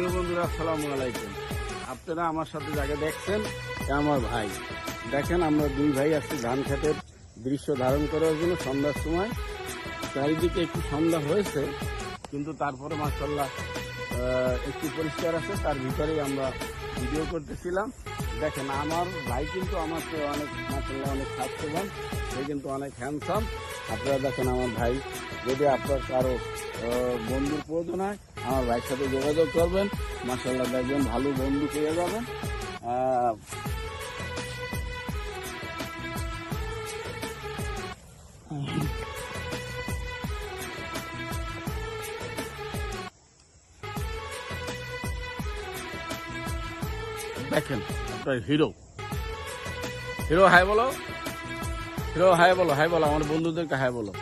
প্রিয় বন্ধুরা, আসসালামু আলাইকুম। আপনারা আমার সাথে যাকে দেখছেন আমার ভাই। দেখেন, আমরা দুই ভাই আজকে ধান খেতের দৃশ্য ধারণ করার জন্য সন্ধ্যার সময়। চারিদিকে একটু সন্ধ্যা হয়েছে, কিন্তু তারপরে মাসাল্লাহ একটু পরিষ্কার আছে। তার ভিতরেই আমরা ভিডিও করতেছিলাম। দেখেন, আমার ভাই কিন্তু আমার অনেক মাসাল্লাহ অনেক স্বাস্থ্যবান, সে কিন্তু অনেক হ্যান্ডসাম আপনারা দেখেন, আমার ভাই, যদি আপনার কারও বন্ধুর প্রয়োজন হয়, আমার ভাইয়ের সাথে যোগাযোগ করবেন। মাসাল্লাহ দেখবেন ভালো বন্ধু পেয়ে যাবেন। দেখেন আপনার হিরো। হিরো হাই বলো। হিরো হাই বলো হাই বলো আমার বন্ধুদেরকে হাই বলো।